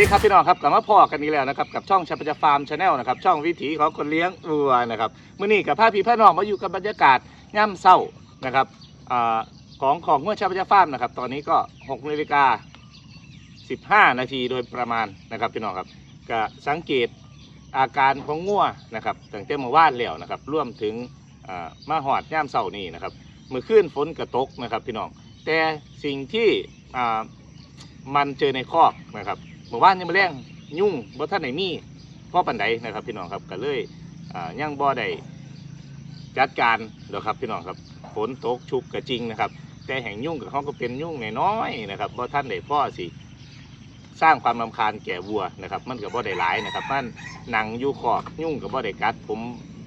สวัสดีครับพี่น้องครับกลับมาพ่อกันอีกแล้วนะครับกับช่องชัพจฟาร์มชาแนลนะครับช่องวิถีของคนเลี้ยงวัวนะครับมื่อนี้กับพาพี่พ่น้องมาอยู่กับบรรยากาศย่ำเศร้านะครับอาของของงัวชัพจฟาร์มนะครับตอนนี้ก็6นาฬิกา15 นาทีโดยประมาณนะครับพี่น้องครับก็สังเกตอาการของงัวนะครับตั้งแต่เมื่อวานแล้วนะครับร่วมถึงอ่ามาหอดย่ำเศร้านี่นะครับเมื่อคืนฝนกระตกนะครับพี่น้องแต่สิ่งที่อ่ามันเจอในคอกนะครับ เมื่อวานยังมาแรงยุ่งบ่ท่านไหนมีพ่อปันใดนะครับ พี่น้องครับก็เลยอ่างบ่อได้จัดการเดี๋ยวครับพี่น้องครับฝนตกชุกกระจริงนะครับ แต่แห่งยุ่งกับเขาก็เป็นยุ่งน้อยๆนะครับบ่ท่านได้พ่อสิสร้างความรำคาญแก่วัวนะครับ มันก็บ่ได้หลายนะครับ มันหนังอยู่คอกยุ่งกับบ่ได้กัด ผม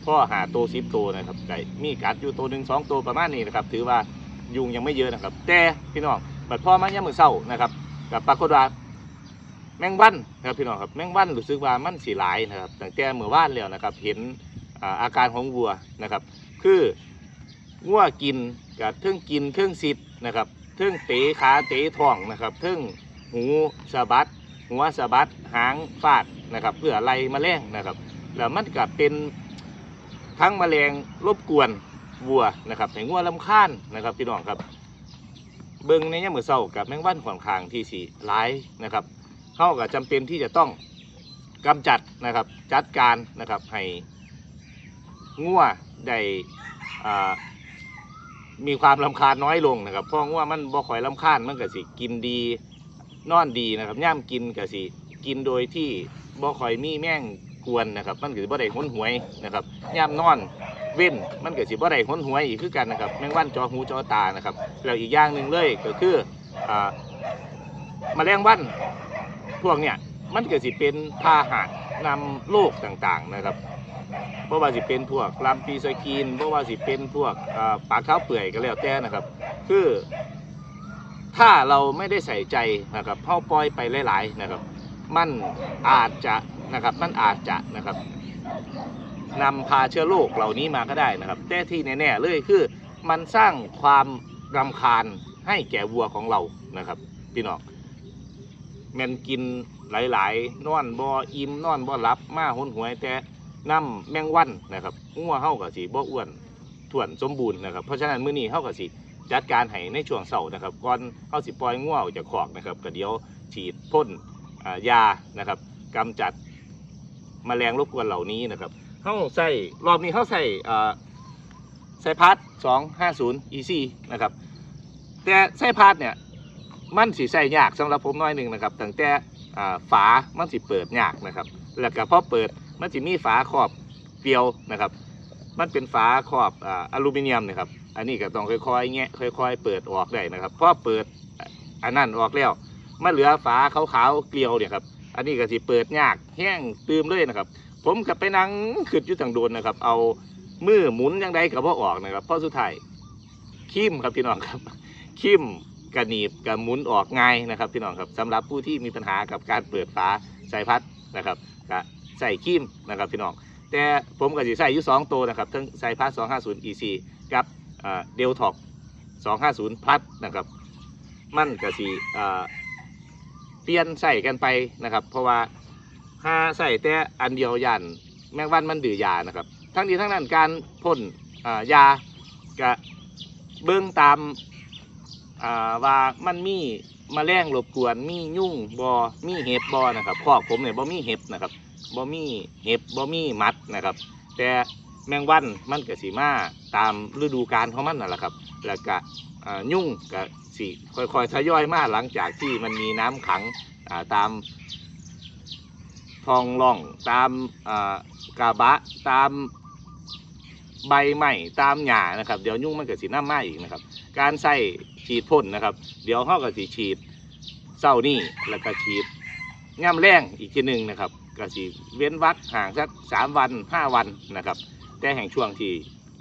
พ่อหาตัวสิบตัวนะครับไก่มีกัดอยู่ตัวหนึ่งสองตัวประมาณนี้นะครับ ถือว่ายุงยังไม่เยอะนะครับ แต่พี่น้องบัดพ่อมาย่ามมือเศร้านะครับกับปรากฏว่า แมงวันนะครับพี่น้องครับแมงวันรู้สึกว่ามันสีหลายนะครับตั้งแต่เมื่อวานแล้วนะครับเห็นอาการของวัวนะครับ คือวัวกินกับเทิงกินเทิงสิทธ์นะครับเทิงเตะขาเตะท้องนะครับเทิงหูสะบัดหัวสะบัดหางฟาดนะครับเพื่อไล่แมลงนะครับแล้วมันก็เป็นทั้งแมลงรบกวนวัวนะครับให้งัวลำคาญนะครับพี่น้องครับเบิ่งในยามมื้อเช้ากับแมงวันค่อนข้างที่สิหลายนะครับ เขาก็จำเป็นที่จะต้องกำจัดนะครับจัดการนะครับให้งัวได้มีความลำคาญน้อยลงนะครับเพราะงัวมันบ่ค่อยลำคาญมันก็สิกินดีนอนดีนะครับย่ามกินก็สิกินโดยที่บ่ค่อยมีแม่งกวนนะครับ มันก็สิบ่ได้หนหวยนะครับย่ามนอนเว้นมันก็สิบ่ได้หนหวยอีกคือกันนะครับแมงวันจอหูจอตานะครับแล้วอีกอย่างหนึ่งเลยก็คืออ่าแมลงวัน พวกเนี่ยมันก็สิเป็นพาหะนำโรคต่างๆนะครับเพราะว่าสิเป็นพวกลำปีสกีนเพราะว่าสิเป็นพวกอ่าปากเท้าเปื่อยก็แล้วแต่นะครับ คือถ้าเราไม่ได้ใส่ใจนะครับเข้าปล่อยไปหลาย ๆนะครับ มันอาจจะนะครับมันอาจจะนะครับนำพาเชื้อโรคเหล่านี้มาก็ได้นะครับ แต่ที่แน่ๆเลยคือ มันสร้างความรำคาญให้แก่วัวของเรานะครับพี่น้อง แมันกินหลายๆนอนบ่อิ่มนอนบ่หลับมาหนหวยแต่น้ำแมงวันนะครับงัวเฮากับสีบ่อ้วนถ่วนสมบูรณ์นะครับเพราะฉะนั้นมื้อนี้เฮากับสิจัดการให้ในช่วงเสาร์นะครับก่อนเฮาสิปล่อยงัวออกจากคอกนะครับก็เดี๋ยวฉีดพ่นยานะครับกำจัดแมลงรบกวนเหล่านี้นะครับเฮาใส่รอบนี้เฮาใส่อ่าไซพัด250 EC นะครับแต่ไซพัดเนี่ย มันสีใส่ยากสำหรับผมน้อยหนึ่งนะครับตั้งแต่ฝามันสิเปิดยากนะครับ แล้วก็พอเปิดมันจะมีฝาครอบเกลียวนะครับ มันเป็นฝาครอบออลูมิเนียมนะครับ อันนี้ก็ต้องค่อยๆแงะค่อย ๆ เปิดออกได้นะครับพอเปิดอันนั้นออกแล้วมันเหลือฝาขาวๆเกลียวเนี่ยครับอันนี้ก็สิเปิดยากแห้งตืมเลยนะครับ ผมกับไปนั่งขึ้นยู่ทางโดนนะครับ เอามือหมุนยังไงกับพ่ออกนะครับพราะสุดท้ายคิมครับพี่น้องครับคิม กระหนีบกับหมุนออกง่ายนะครับพี่น้องครับสำหรับผู้ที่มีปัญหากับการเปิดฝาใส่พัดนะครับก็ใส่คิมนะครับพี่น้องแต่ผมก็จะใส่อยู่สองตัวนะครับทั้งใส่พัด250 EC กับเดลท็อก250พัดนะครับมันก็สิอ่าเปลี่ยนใส่กันไปนะครับ เพราะว่าถ้าใส่แต่อันเดียวยันแมงวันมันดื้อยานะครับ ทั้งนี้ทั้งนั้นการพ่นยากะเบื้องตาม อ่าว่ามันมีมแมลงรบกวนมียุ่งบอมีเห็บบอนะครับคอกผมเนี่ยบ่มีเห็บนะครับบ่มีเห็บบ่มีมัดนะครับ แต่แมงวันมันก็สีมาตามฤดูกาลของมันนั่นแหละครับ แล้วก็อ่ายุ่งก็สีค่อยๆทยอยมาหลังจากที่มันมีน้ำขังตามทองร่องตามอากาบะตามใบไม้ตามหญ้านะครับ เดี๋ยวยุ่งมันเกิดสีน้ำไหม้อีกนะครับ การใส่ ฉีดพ่นนะครับ เดี๋ยวเขาก็สีฉีดเศร้านี่แล้วก็ฉีดง่ามแรงอีกทีหนึ่งนะครับก็สีเว้นวักห่างสักสามวันห้าวันนะครับ แต่แห่งช่วงที่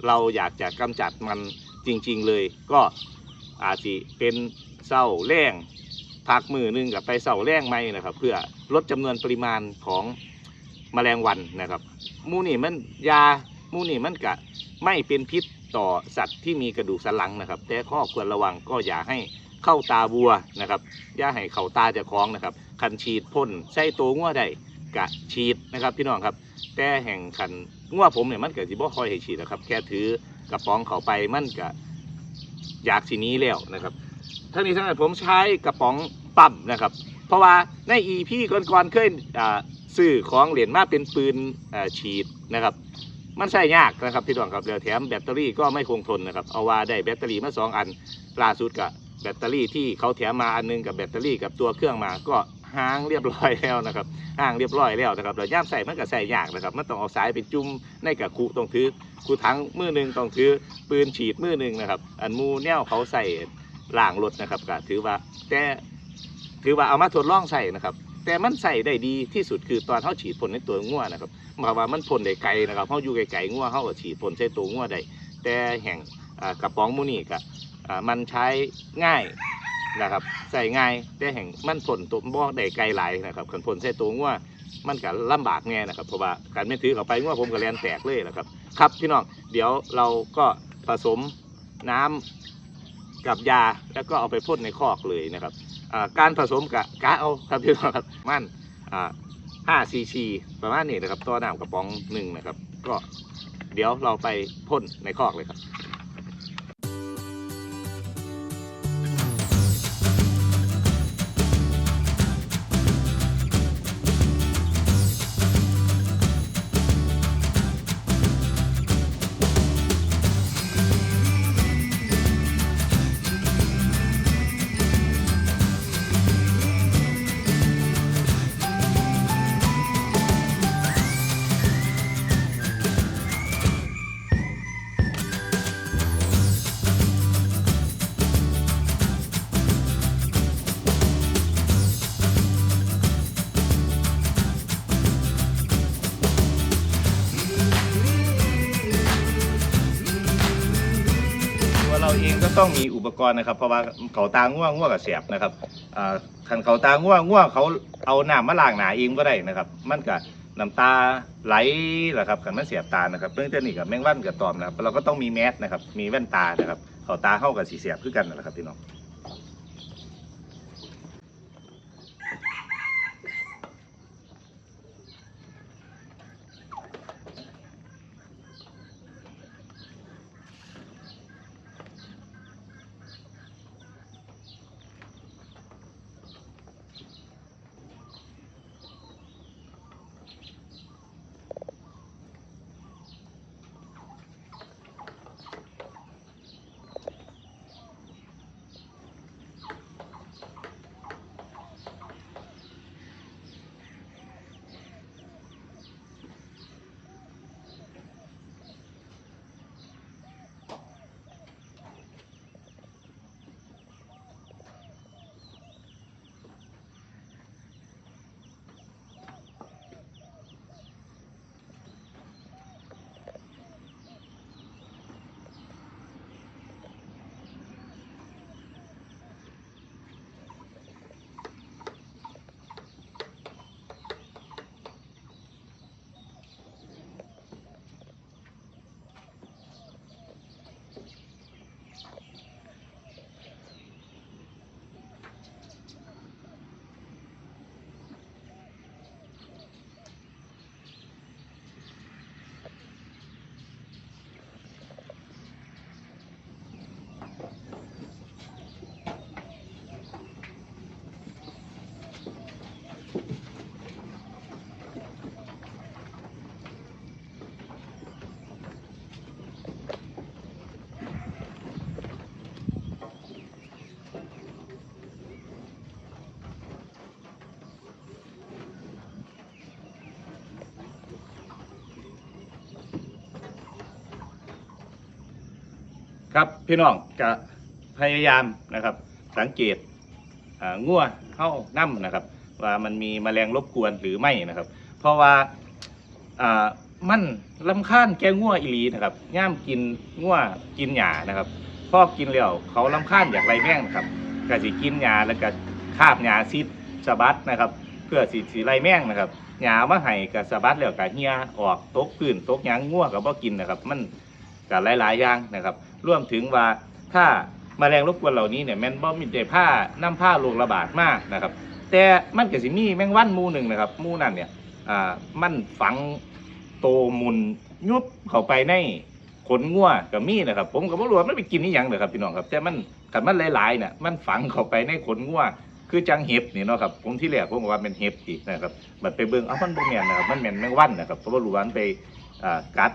เราอยากจะกำจัดมันจริง ๆ เลยก็อาจจะเป็นเศร้าแรงพักมือหนึงกับไปเศร้าแรงไหมนะครับ เพื่อลดจำนวนปริมาณของแมลงวันนะครับ มูนี่มันยามูนี่มันกะไม่เป็นพิษ ต่อสัตว์ที่มีกระดูกสันหลังนะครับ แต่ข้อควรระวังก็อย่าให้เข้าตาวัวนะครับอย่าให้เข้าตาจะคล้องนะครับคันฉีดพ่นใส่ตัวงัวได้กะฉีดนะครับพี่น้องครับ แต่แห่งคันงัวผมเนี่ยมันเกิดสิบ่คอยให้ฉีดนะครับ แค่ถือกระป๋องเขาไปมันก็อยากสีนี้แล้วนะครับทั้งนี้ทั้งนั้นผมใช้กระป๋องปั๊มนะครับ เพราะว่าในอีพี่ก่อนๆเคยซื้อของเหรียญมาเป็นปืนฉีดนะครับ มันใช้ยากนะครับพี่น้องครับแล้วแถมแบตเตอรี่ก็ไม่คงทนนะครับเอาว่าได้แบตเตอรี่มาสองอันล่าสุดกับแบตเตอรี่ที่เขาแถมมาอันหนึงกับแบตเตอรี่กับตัวเครื่องมาก็ห้างเรียบร้อยแล้วนะครับห้างเรียบร้อยแล้วนะครับเราย่ามใส่มันก็ใส่ยากนะครับมันต้องเอาสายไปจุ่มในกับคูต้องถือคูทั้งมือหนึ่งต้องถือปืนฉีดมือหนึ่งนะครับ อันมูแนวเขาใส่ล่างรถนะครับก็ถือว่าแต่ถือว่าเอามาทดลองใส่นะครับ แต่มันใส่ได้ดีที่สุดคือตอนเขาฉีดพ่นในตัวงัวนะครับ หมายว่ามันพ่นได้ไกลนะครับเขาอยู่ไกลๆงัวเขาก็ฉีดพ่นใส่ตัวงัวได้แต่แห่งกระป๋องมูนี่ก็อ่ามันใช้ง่ายนะครับ ใส่ง่ายแต่แห่งมันพ่นตัวบ่ได้ไกลหลายนะครับคันพ่นใส่ตัวงัวมันก็ลำบากแน่นะครับเพราะว่าการไม่ถือเข้าไปงัวผมก็แลนแตกเลยนะครับ ครับพี่น้องเดี๋ยวเราก็ผสมน้ำกับยาแล้วก็เอาไปพ่นในคอกเลยนะครับการผสมกับกะเอาครับพี่น้องครับมันอ่า 5ซีซีประมาณนี้นะครับตัวน้ำกระป๋องหนึ่งนะครับ ก็เดี๋ยวเราไปพ่นในคอกเลยครับ ก็ต้องมีอุปกรณ์นะครับ เพราะว่าเขาตาง่วงง่วงกับเสียบนะครับอ่าคันเขาตาง่วงง่วงเขาเอาหน้ามาล้างหนาเองก็ได้นะครับ มันก็น้ำตาไหลแหละครับขันมันเสียบตานะครับเรื่องเจ้านี่กับแมงวันกับตอมนะครับเราก็ต้องมีแมสนะครับ มีแว่นตานะครับเขาตาเข้ากับสีเสียบคือกันนะครับพี่น้อง ครับพี่น้องจะพยายามนะครับ สังเกตอ่างัวเข้าน้ำนะครับ ว่ามันมีแมลงรบกวนหรือไม่นะครับ เพราะว่ามันลำคาญแกงัวอีหลีนะครับย่ามกินงัวกินหญ้านะครับพอกินแล้วเขาลำคาญอยากไรแม่งนะครับก็สิกินหญ้าแล้วก็คาบหญ้าซิดสะบัดนะครับ เพื่อสิสิไรแม่งนะครับหญ้ามาให้กับสะบัดแล้วก็เหี่ยออกตกพื้นตกยังงัวก็บ่กินนะครับ มันกับหลายๆอย่างนะครับ รวมถึงว่าถ้าแมลงรบกวนเหล่านี้เนี่ยแมนบ่มีแต่ผ้าน้ำผ้าโรคระบาดมากนะครับ แต่มันก็สิมีแมงวันมูหนึ่งนะครับมูนั่นเนี่ยอ่ามันฝังโตมุนยุบเข้าไปในขนงัวก็มีนะครับ ผมก็บ่รู้ว่ามันไปกินนี่ยังเลยครับพี่น้องครับ แต่มันคันมันหลายๆเนี่ยมันฝังเข้าไปในขนงัวคือจังเห็บนี่เนาะครับผมที่แรกผมก็ว่าเป็นเห็บอีกนะครับบัดไปเบิ่งเอ้ามันบ่แม่นนะครับมันแม่นแมงวันนะครับเพราะว่ารู้ว่ามันไปอ่ากัด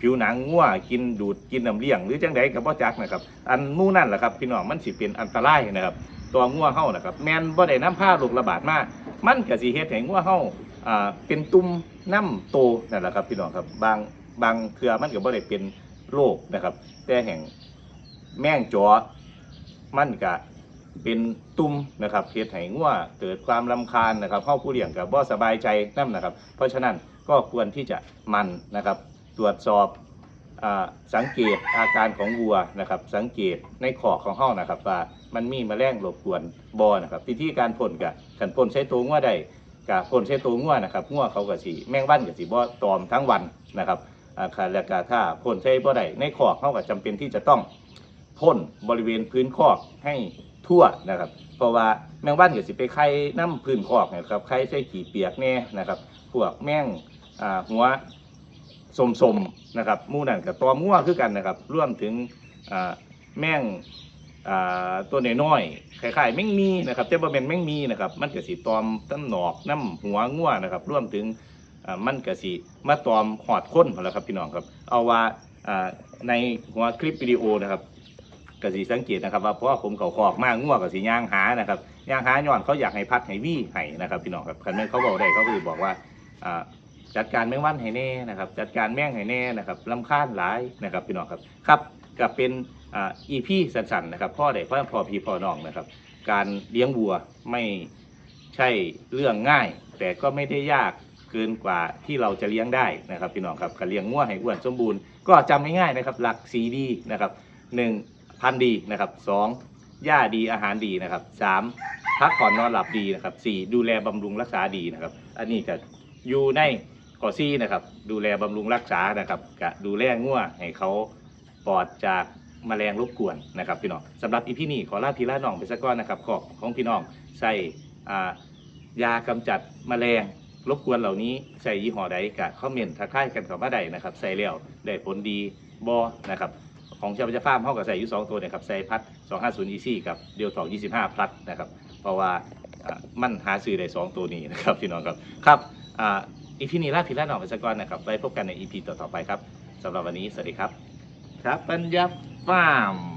ผิวหนังงัวกินดูดกินน้ำเลี้ยง หรือจังใดกับบ่อจักนะครับอันมู่นั่นแหละครับพี่น้องมันสิเป็นอันตรายนะครับตัวงัวเฮานะครับแมนบ่ได้น้ำผ้าโรคระบาดมากมันก็สิเฮ็ดให้งัวเฮาอ่าเป็นตุ่มน้ำโตนั่นแหละครับพี่น้องครับบางบางเทือมันก็บ่ได้เป็นโรคนะครับ แต่แห่งแมงจอมันก็เป็นตุ่มนะครับเฮ็ดให้งัวเกิดความรำคาญนะครับเฮาผู้เลี้ยงก็บ่สบายใจนํนนะครับ เพราะฉะนั้นก็ควรที่จะมันนะครับ ตรวจสอบอสังเกตอาการของวัวนะครับ สังเกตในขอกของห้องนะครับว่ามันมีมแมลงรบกวนบอนะครับวิธีการพ่นกับขันพ่นใช้ตัวงัวได้กับพ่นใช้ตัวงัวนะครับงัวเขาก็สีแมงวันกับสีบ่ตอมทั้งวันนะครับอาคารและกาถ้าพ่นใช้บ่ได้ในขอกเขาก็จำเป็นที่จะต้องพ่นบริเวณพื้นคอกให้ทั่วนะครับ เพราะว่าแมงวันก็สิไปไข่น้ำพื้นคอกนะครับไข่ใส่ขี้เปียกแน่นะครับพวกแมงหัว สมสมๆนะครับมู่นั่นกับตัวมั่วคือกันนะครับร่วมถึงแม่งตัวน้อยๆคล้ายๆแม่งมีนะครับแต่บ่เป็นแม่งมีนะครับมันก็สิตอมต้นหนอกน้ำหัวงัวนะครับร่วมถึงมันก็สิมาตอมหอดค้นพุ่นแหล้วครับพี่น้องครับ เอาว่าในหัวคลิปวิดีโอนะครับกสิสังเกตนะครับว่าเพราะว่าผมเขาคอกมากงัวก็สิย่างหานะครับย่างหาย้อนเขาอยากให้พัดให้วี่ให้นะครับพี่น้องครับคันแม่เขาบอกได้เขาคือบอกว่า จัดการแมงวันให้แน่นะครับ จัดการแมงให้แน่นะครับลำคาญหลายนะครับพี่น้องครับครับก็เป็นอีพีสั้นๆนะครับพ่อเด็กพ่อพ่อพี่พ่อน้องนะครับ การเลี้ยงวัวไม่ใช่เรื่องง่าย แต่ก็ไม่ได้ยากเกินกว่าที่เราจะเลี้ยงได้นะครับพี่น้องครับการเลี้ยงงัวให้อ้วนสมบูรณ์ก็จำง่ายๆนะครับ หลักสีดีนะครับหนึ่งพันดีนะครับสองหญ้าดีอาหารดีนะครับสามพักผ่อนนอนหลับดีนะครับสี่ดูแลบำรุงรักษาดีนะครับ อันนี้จะอยู่ใน ข้อซี่นะครับ ดูแลบำรุงรักษานะครับกะดูแลงัวให้เขาปลอดจากแมลงรบกวนนะครับพี่น้องสำหรับอีพี่นี่ขอลาพี่ลาน้องไปสักก้อนนะครับขอบของพี่น้องใส่ยากำจัดแมลงรบกวนเหล่านี้ใส่ยี่ห้อใดกะคอมเมนต์ทักทายกันเข้ามาได้นะครับ ใส่แล้วได้ผลดีบอนะครับของเจ้าระเจ้าฟาร์มเขาก็ใส่ยู่สองตัวเนะครับใส่พัด250 EC กับเดียวทอง25พลัดนะครับ เพราะว่าอ่ามันหาซื้อได้สองตัวนี้นะครับพี่น้องครับครับ อีพีนี้ลาพี่ลาหนองไปสักก่อนนะครับไว้พบกันในอีพีต่อๆไปครับสำหรับวันนี้สวัสดีครับ ครับปัญญาฟาร์ม